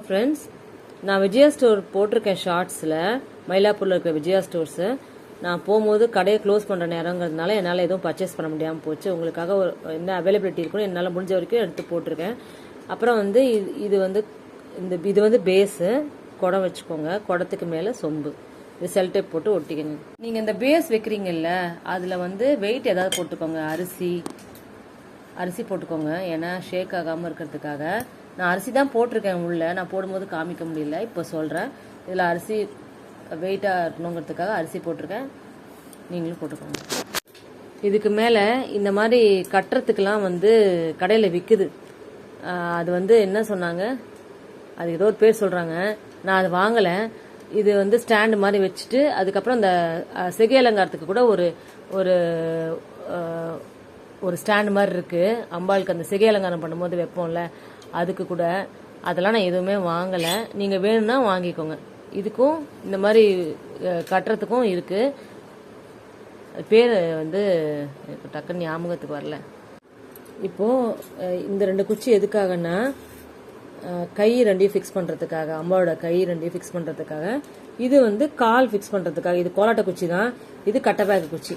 Friends நான் Vijaya store போட்டிருக்கேன் ஷார்ட்ஸில் மயிலாப்பூரில் இருக்கிற விஜயா ஸ்டோர்ஸு. நான் போகும்போது கடையை க்ளோஸ் பண்ணுற நேரங்கிறதுனால என்னால் எதுவும் பர்ச்சேஸ் பண்ண முடியாமல் போச்சு. உங்களுக்காக ஒரு என்ன அவைலபிலிட்டி இருக்குன்னு என்னால் முடிஞ்ச வரைக்கும் எடுத்து போட்டிருக்கேன். அப்புறம் வந்து இது இது வந்து இந்த இது வந்து பேஸு குடம் வச்சுக்கோங்க. குடத்துக்கு மேலே சொம்பு. இது செல்டேப் போட்டு ஒட்டிக்கணும். நீங்கள் இந்த பேஸ் வைக்கிறீங்கல்ல அதில் வந்து வெயிட் ஏதாவது போட்டுக்கோங்க. அரிசி அரிசி போட்டுக்கோங்க. ஏன்னா ஷேக் ஆகாமல் இருக்கிறதுக்காக. நான் அரிசி தான் போட்டிருக்கேன் உள்ள. நான் போடும்போது காமிக்க முடியல. இப்போ சொல்கிறேன் இதில் அரிசி வெயிட்டாக இருக்கணுங்கிறதுக்காக அரிசி போட்டிருக்கேன். நீங்களும் போட்டுக்கோங்க. இதுக்கு மேலே இந்த மாதிரி கட்டுறதுக்கெலாம் வந்து கடையில் விற்குது அது வந்து என்ன சொன்னாங்க? அது ஏதோ ஒரு பேர் சொல்கிறாங்க நான் அது வாங்கலை. இது வந்து ஸ்டாண்டு மாதிரி வச்சுட்டு அதுக்கப்புறம் இந்த சிகை அலங்காரத்துக்கு கூட ஒரு ஒரு ஒரு ஸ்டாண்டு மாதிரி இருக்குது அம்பாளுக்கு அந்த சிகை அலங்காரம் பண்ணும்போது வைப்போம்ல. அதுக்கு கூட அதெல்லாம் நான் எதுவுமே வாங்கலை. நீங்கள் வேணும்னா வாங்கிக்கோங்க. இதுக்கும் இந்த மாதிரி கட்டுறதுக்கும் இருக்குது பேர் வந்து எனக்கு டக்குன்னு ஞாபகத்துக்கு வரல. இப்போது இந்த ரெண்டு குச்சி எதுக்காகன்னா கை ரெண்டையும் ஃபிக்ஸ் பண்ணுறதுக்காக அம்மாவோட கை ரெண்டையும் ஃபிக்ஸ் பண்ணுறதுக்காக இது வந்து கால் ஃபிக்ஸ் பண்ணுறதுக்காக இது கோலாட்ட குச்சி தான். இது கட்டபேக் குச்சி.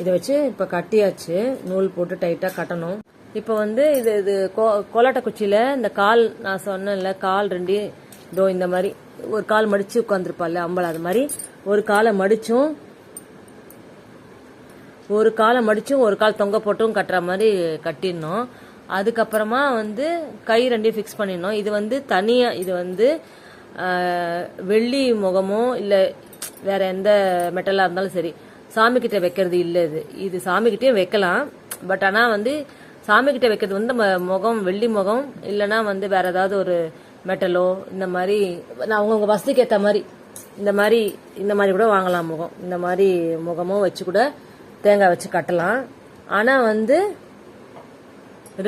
இதை வச்சு இப்போ கட்டியாச்சு. நூல் போட்டு டைட்டாக கட்டணும். இப்போ வந்து இது இது கோ- கோலாட்ட குச்சியில் இந்த கால் நான் சொன்னேன்ல கால் ரெண்டு இதோ இந்த மாதிரி ஒரு கால் மடித்து உட்காந்துருப்பாள் அம்பளை அது மாதிரி ஒரு காலை மடித்தும் ஒரு காலை மடித்தும் ஒரு கால் தொங்க போட்டும் கட்டுற மாதிரி கட்டிடணும். அதுக்கப்புறமா வந்து கை ரெண்டையும் ஃபிக்ஸ் பண்ணிடணும். இது வந்து தனியாக இது வந்து வெள்ளி முகமோ இல்லை வேற எந்த மெட்டலாக இருந்தாலும் சரி சாமிக்கிட்ட வைக்கிறது இல்லை இது. இது சாமிக்கிட்டேயும் வைக்கலாம். பட் ஆனால் வந்து சாமி கிட்ட வைக்கிறது வந்து நம்ம முகம் வெள்ளி முகம் இல்லைன்னா வந்து வேற ஏதாவது ஒரு மெட்டலோ இந்த மாதிரி நான் அவங்கவுங்க வசதிக்கு ஏற்ற மாதிரி இந்த மாதிரி இந்த மாதிரி கூட வாங்கலாம் முகம். இந்த மாதிரி முகமும் வச்சு கூட தேங்காய் வச்சு கட்டலாம். ஆனால் வந்து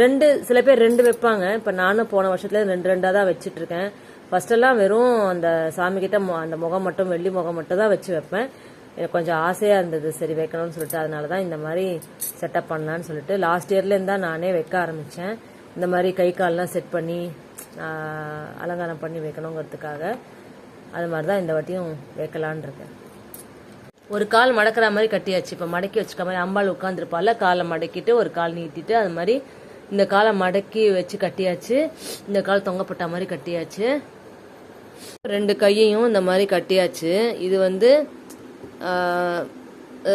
ரெண்டு சில பேர் ரெண்டு வைப்பாங்க. இப்போ நானும் போன வருஷத்துல ரெண்டு ரெண்டாக தான் வச்சுட்டு இருக்கேன். ஃபர்ஸ்ட் எல்லாம் வெறும் அந்த சாமி கிட்ட அந்த முகம் மட்டும் வெள்ளி முகம் மட்டும் தான் வச்சு வைப்பேன். எனக்கு கொஞ்சம் ஆசையாக இருந்தது. சரி வைக்கணும்னு சொல்லிட்டு அதனால தான் இந்த மாதிரி செட்டப் பண்ணலான்னு சொல்லிட்டு லாஸ்ட் இயர்லேருந்து தான் நானே வைக்க ஆரம்பித்தேன் இந்த மாதிரி கை கால்லாம் செட் பண்ணி அலங்காரம் பண்ணி வைக்கணுங்கிறதுக்காக அது மாதிரி தான் இந்த வாட்டியும் வைக்கலான் இருக்கேன். ஒரு கால் மடக்கிற மாதிரி கட்டியாச்சு. இப்போ மடக்கி வச்சுக்க மாதிரி அம்பாள் உட்காந்துருப்பால காலை மடக்கிட்டு ஒரு கால் நீட்டிட்டு அது மாதிரி இந்த காலை மடக்கி வச்சு கட்டியாச்சு. இந்த கால் தொங்கப்பட்ட மாதிரி கட்டியாச்சு. ரெண்டு கையையும் இந்த மாதிரி கட்டியாச்சு. இது வந்து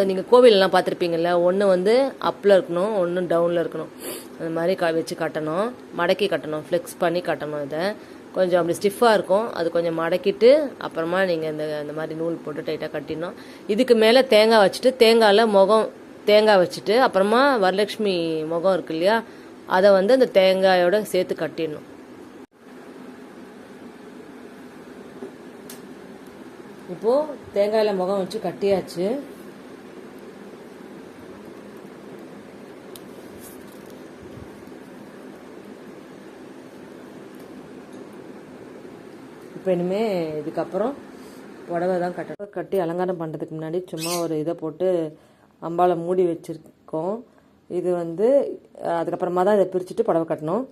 நீங்கள் கோவிலெலாம் பார்த்துருப்பீங்கள்ல கோவிலெல்லாம் ஒன்று வந்து அப்பில் இருக்கணும் ஒன்று டவுனில் இருக்கணும். அந்த மாதிரி க வச்சு கட்டணும் மடக்கி கட்டணும் ஃப்ளெக்ஸ் பண்ணி கட்டணும் இதை. கொஞ்சம் அப்படி ஸ்டிஃபாக இருக்கும் அது கொஞ்சம் மடக்கிட்டு அப்புறமா நீங்கள் இந்த இந்த மாதிரி நூல் போட்டு டைட்டாக கட்டிடணும். இதுக்கு மேலே தேங்காய் வச்சுட்டு தேங்காயில் முகம் தேங்காய் வச்சுட்டு அப்புறமா வரலட்சுமி முகம் இருக்கு இல்லையா அதை வந்து அந்த தேங்காயோட சேர்த்து கட்டிடணும். இப்போது தேங்காயில் முகம் வச்சு கட்டியாச்சு. இப்போ இனிமே இதுக்கப்புறம் புடவை தான் கட்டணும் கட்டி அலங்காரம் பண்ணுறதுக்கு முன்னாடி சும்மா ஒரு இதை போட்டு அம்பாவில் மூடி வச்சுருக்கோம். இது வந்து அதுக்கப்புறமா தான் இதை பிரிச்சுட்டு புடவை கட்டணும்.